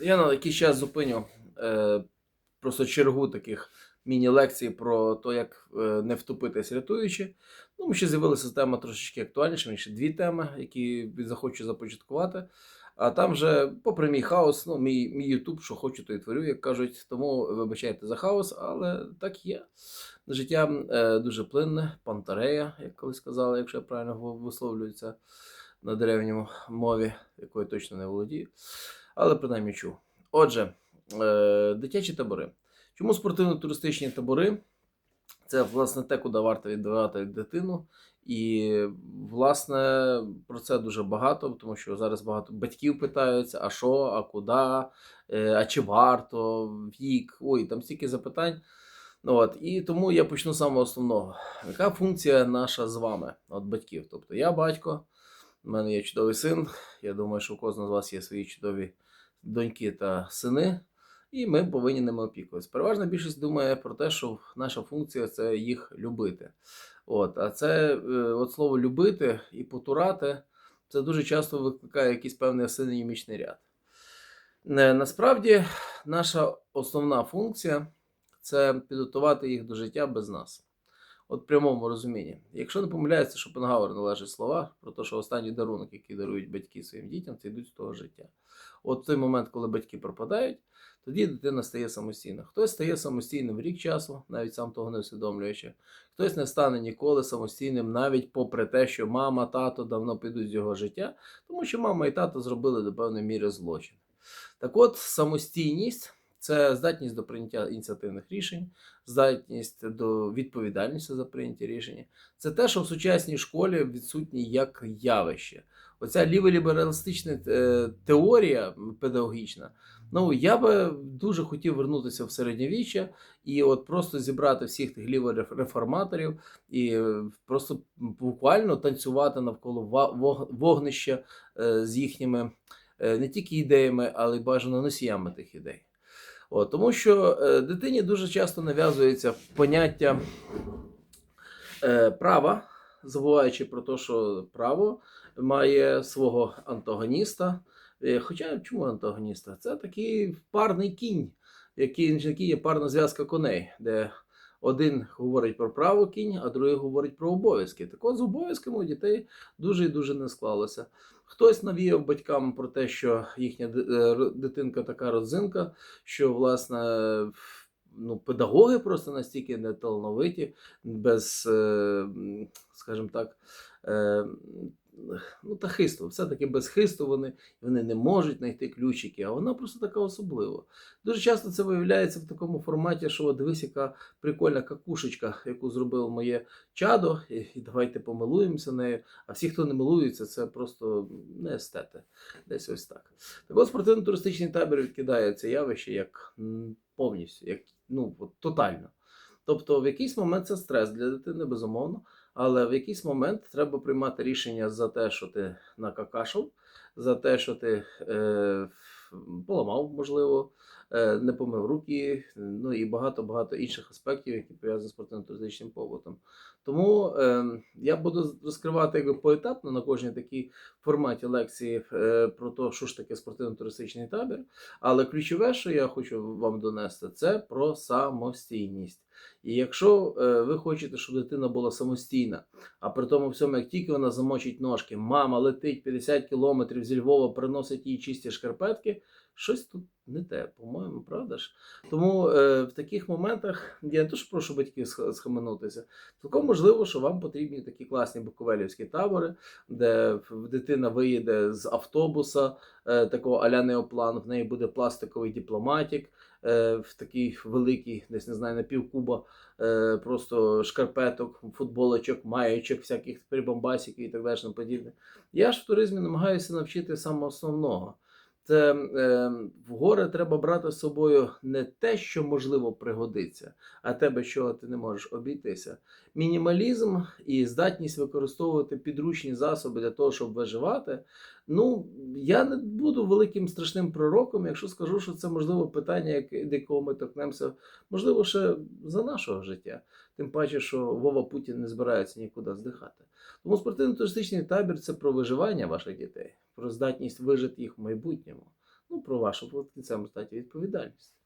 Я на якийсь час зупиню е, просто чергу таких міні-лекцій про те, як е, не втопитись рятуючи. Ну, ми ще з'явилася тема трошечки актуальніша, ще дві теми, які захочу започаткувати. А там вже, попри мій хаос, ну, мій, мій Ютуб, що хочу, то і творю, як кажуть. Тому вибачайте за хаос, але так є. Життя е, дуже плинне, пантарея, як колись казали, якщо я правильно ви- висловлююся на древньому мові, якою точно не володію. Але принаймні чув. Отже, е, дитячі табори. Чому спортивно-туристичні табори? Це власне те, куди варто віддавати дитину. І, власне, про це дуже багато, тому що зараз багато батьків питаються: а що, а куди, е, а чи варто, вік, ой, там стільки запитань. Ну, от, і тому я почну з самого основного. Яка функція наша з вами, от батьків? Тобто я батько, в мене є чудовий син. Я думаю, що у кожного з вас є свої чудові доньки та сини, і ми повинні ними опікуватися. Переважна більшість думає про те, що наша функція це їх любити. От, а це е, от слово любити і потурати, це дуже часто викликає якийсь певний синонімічний ряд. Е, Насправді, наша основна функція це підготувати їх до життя без нас. От в прямому розумінні. Якщо не помиляється, Шопенгауер належить слова про те, що останній дарунок, який дарують батьки своїм дітям, це йдуть з того життя. От в той момент, коли батьки пропадають, тоді дитина стає самостійна. Хтось стає самостійним рік часу, навіть сам того не усвідомлюючи. Хтось не стане ніколи самостійним, навіть попри те, що мама, тато давно підуть з його життя, тому що мама і тато зробили до певної міри злочин. Так от, самостійність це здатність до прийняття ініціативних рішень, здатність до відповідальності за прийняті рішення. Це те, що в сучасній школі відсутні як явище. Оця ліволібералістична е, теорія педагогічна. Ну, я би дуже хотів вернутися в середньовіччя і от просто зібрати всіх тих лівореформаторів і е, просто буквально танцювати навколо вогнища е, з їхніми не тільки ідеями, але й бажано носіями тих ідей. От, тому що е, дитині дуже часто нав'язується поняття е, права, забуваючи про те, що право має свого антагоніста. Е, Хоча чому антагоніста? Це такий парний кінь, який, який є парна зв'язка коней, де один говорить про право кінь, а другий говорить про обов'язки. Так от з обов'язками у дітей дуже і дуже не склалося. Хтось навіяв батькам про те, що їхня е, дитинка така родзинка, що власне ну, педагоги просто настільки неталановиті, без, е, скажімо так, е, ну, та хисту, все-таки без хисту вони, вони не можуть знайти ключики, а вона просто така особлива. Дуже часто це виявляється в такому форматі, що дивись, яка прикольна какушечка, яку зробило моє чадо, і, і давайте помилуємося нею. А всі, хто не милується, це просто не естети. Десь ось так. Так от спортивно-туристичний табір відкидає це явище як повністю, як ну, от, тотально. Тобто, в якийсь момент це стрес для дитини, безумовно, але в якийсь момент треба приймати рішення за те, що ти накакашив, за те, що ти е, поламав, можливо, е, не помив руки, ну і багато-багато інших аспектів, які пов'язані з спортивно-туристичним побутом. Тому е, я буду розкривати якби поетапно на кожній такій форматі лекції е, про те, що ж таке спортивно-туристичний табір. Але ключове, що я хочу вам донести, це про самостійність. І якщо е, ви хочете, щоб дитина була самостійна, а при тому всьому, як тільки вона замочить ножки, мама летить 50 кілометрів зі Львова, приносить їй чисті шкарпетки, щось тут не те, по-моєму, правда ж? Тому е, в таких моментах я не то, прошу батьків сх- схаменутися. Цілком можливо, що вам потрібні такі класні буковелівські табори, де дитина виїде з автобуса, е, такого аля неоплан, в неї буде пластиковий дипломатік, е, в такий великий, десь не знаю, на півкуба, е, просто шкарпеток, футболочок, маєчок, всяких прибамбасиків і так далі. подібне. Я ж в туризмі намагаюся навчити саме основного. Це е, в гори треба брати з собою не те, що можливо пригодиться, а те, без чого ти не можеш обійтися. Мінімалізм і здатність використовувати підручні засоби для того, щоб виживати. Ну, я не буду великим страшним пророком, якщо скажу, що це можливо питання, як- до якого ми торкнемося, можливо, ще за нашого життя. Тим паче, що Вова Путін не збирається нікуди здихати. Тому спортивно-туристичний табір це про виживання ваших дітей, про здатність вижити їх в майбутньому. ну, про вашу кінцевому статі відповідальність.